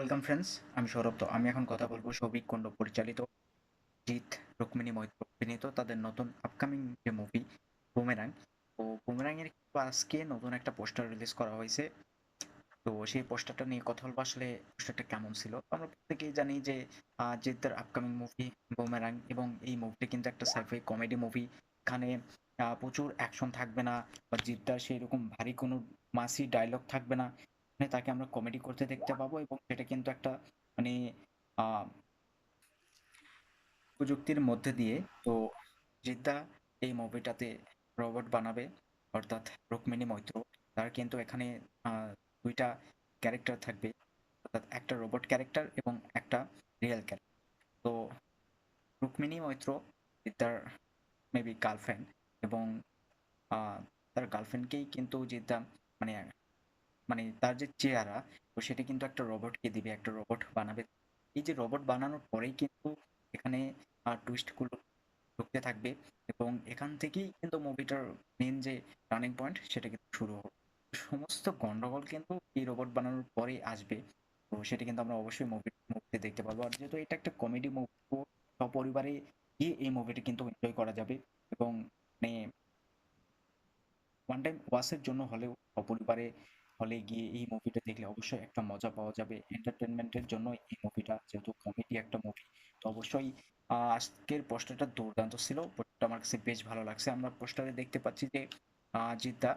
Welcome friends আমি সৌরভ। তো আমি এখন কথা বলব সৌভিক কুণ্ড পরিচালিত জিৎ, রুক্মিণী মৈত্র অভিনীত তাদের নতুন আপকামিং যে মুভি বুমেরাং তো বুমেরাং এর কিন্তু আজকে নতুন একটা পোস্টার রিলিজ করা হয়েছে। তো সেই পোস্টারটা নিয়ে কথা বলব। আসলে পোস্টারটা কেমন ছিল? আমরা প্রত্যেকেই জানি যে জিতের আপকামিং মুভি বুমেরাং এবং এই মুভিটা কিন্তু একটা সাইফাই কমেডি মুভি এখানে প্রচুর অ্যাকশন থাকবে না বা জিদ্দার সেই রকম ভারী কোনো মাসি ডায়লগ থাকবে না। মানে তাকে আমরা কমেডি করতে দেখতে পাবো এবং সেটা কিন্তু একটা মানে প্রযুক্তির মধ্যে দিয়ে তো জিদ্দা এই মুভিটাতে রোবট বানাবে, অর্থাৎ রুক্মিণী মৈত্র। তার কিন্তু এখানে দুইটা ক্যারেক্টার থাকবে, অর্থাৎ একটা রোবট ক্যারেক্টার এবং একটা রিয়েল ক্যারেক্টার তো রুক্মিণী মৈত্র জিদ্দার মেবি গার্লফ্রেন্ড এবং তার গার্লফ্রেন্ডকেই কিন্তু জিদ্দা মানে মানে তার যে চেহারা, তো সেটা কিন্তু একটা রোবটকে দিবে, একটা রোবট বানাবে। এই যে রোবট বানানোর পরেই কিন্তু এখানে টুইস্টগুলো ঢুকতে থাকবে এবং এখান থেকেই কিন্তু মুভিটার মেন যে টার্নিং পয়েন্ট সেটা কিন্তু শুরু হবে। সমস্ত গন্ডগোল কিন্তু এই রোবট বানানোর পরেই আসবে। তো সেটা কিন্তু আমরা অবশ্যই মুভি মুভিতে দেখতে পাবো আর যেহেতু এটা একটা কমেডি মুভি সপরিবারে গিয়ে এই মুভিটা কিন্তু এনজয় করা যাবে এবং মানে ওয়ান টাইম ওয়াচের জন্য হলেও সপরিবারে হলে গিয়ে এই মুভিটা দেখলে অবশ্যই একটা মজা পাওয়া যাবে। এন্টারটেনমেন্টের জন্য এই মুভিটা যেহেতু কমেডি একটা মুভি তো অবশ্যই আজকের পোস্টারটা দুর্দান্ত ছিল। পোস্টারটা আমার কাছে বেশ ভালো লাগছে। আমরা পোস্টারে দেখতে পাচ্ছি যে জিদ্দা,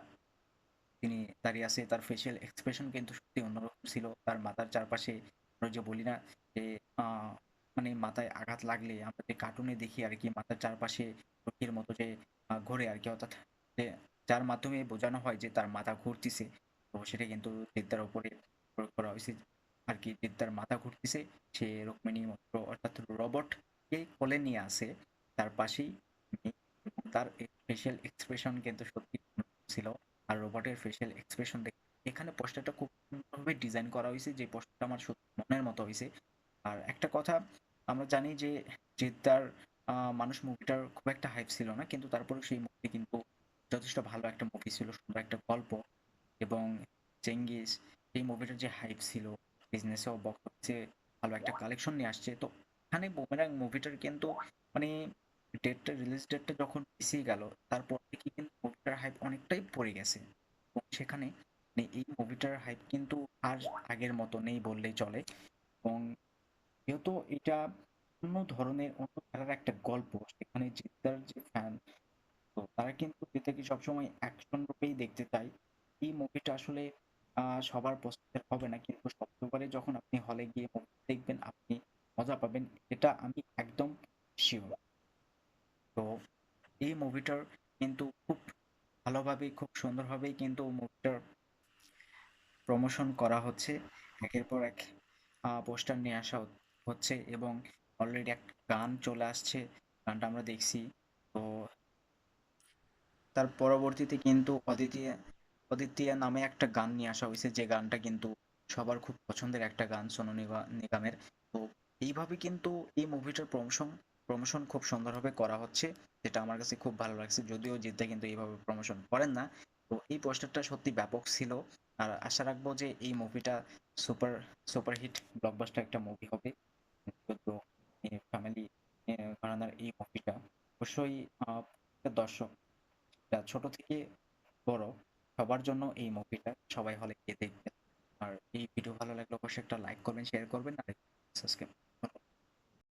তিনি দাঁড়িয়ে আছে। তার ফেসিয়াল এক্সপ্রেশন কিন্তু সত্যি অন্যরকম ছিল। তার মাথার চারপাশে, আমরা যে বলি না যে মানে মাথায় আঘাত লাগলে আমরা যে কার্টুনে দেখি আর কি, মাথার চারপাশে চোখের মতো যে ঘোরে আর কি। অর্থাৎ যার মাধ্যমে বোঝানো হয় যে তার মাথা ঘুরতিছে। সেটা কিন্তু জিদ্দার উপরে প্রয়োগ করা হয়েছে। আর কি জিদ্দার মাথা ঘুরতিছে, সে রুক্মিণী মন্ত্র অর্থাৎ রোবটকে কোলে নিয়ে আসে। তার পাশেই তার ফেসিয়াল এক্সপ্রেশন কিন্তু সত্যি ছিল। আর রোবটের ফেসিয়াল এক্সপ্রেশন দেখে, এখানে পোস্টারটা খুব সুন্দরভাবে ডিজাইন করা হয়েছে, যে পোস্টারটা আমার সত্যি মনের মতো হয়েছে। আর একটা কথা, আমরা জানি যে জিদ্দার মানুষ মুভিটার খুব একটা হাইপ ছিল না, কিন্তু তারপরে সেই মুভি কিন্তু যথেষ্ট ভালো একটা মুভি ছিল, সুন্দর একটা গল্প। এবং চেঙ্গিস এই মুভিটার যে হাইপ ছিল বিজনেসেও বক্স অফিসে ভালো একটা কালেকশন নিয়ে আসছে। তো এখানে বুমেরাং মুভিটার কিন্তু মানে ডেটটা রিলিজ ডেটটা যখন পিছিয়ে গেল, তারপর থেকে কিন্তু মুভিটার হাইপ অনেকটাই পড়ে গেছে। এবং সেখানে মানে এই মুভিটার হাইপ কিন্তু আর আগের মতো নেই বললেই চলে। এবং যেহেতু এটা অন্য ধরনের, অন্য ধারার একটা গল্প, সেখানে জিদ্দার যে ফ্যান তো তারা কিন্তু যেটাকে সবসময় অ্যাকশন রূপেই দেখতে চায় এই মুভিটা আসলে সবার পছন্দের হবে না। কিন্তু সবসময় যখন আপনি হলে গিয়ে মুভি দেখবেন, আপনি মজা পাবেন। এটা আমি একদম শিওর তো এই মুভিটার কিন্তু খুব ভালোভাবে খুব সুন্দরভাবেই কিন্তু মুভিটার প্রমোশন করা হচ্ছে। একের পর এক পোস্টার নিয়ে আসা হচ্ছে এবং অলরেডি একটা গান চলে আসছে। গানটা আমরা দেখছি। তো তার পরবর্তীতে কিন্তু অদিতিয়া অদিতিয়া নামে একটা গান নিয়ে আসা হয়েছে, যে গানটা কিন্তু সবার খুব পছন্দের একটা গান সোনু নিগা- নিগমের। তো এইভাবে কিন্তু এই মুভিটার প্রমোশন প্রমোশন খুব সুন্দরভাবে করা হচ্ছে, যেটা আমার কাছে খুব ভালো লাগছে। যদিও জিদ্দা কিন্তু এইভাবে প্রমোশন করেন না। তো এই পোস্টারটা সত্যি ব্যাপক ছিল। আর আশা রাখব যে এই মুভিটা সুপার সুপারহিট ব্লকবাস্টার একটা মুভি হবে। তো ফ্যামিলি ঘরানার এই মুভিটা অবশ্যই দর্শক ছোট থেকে বড় সবার জন্য এই মুভিটা সবাই হলে গিয়ে দেখবেন। আর এই ভিডিও ভালো লাগলে অবশ্যই একটা লাইক করবেন শেয়ার করবেন, আর সাবস্ক্রাইব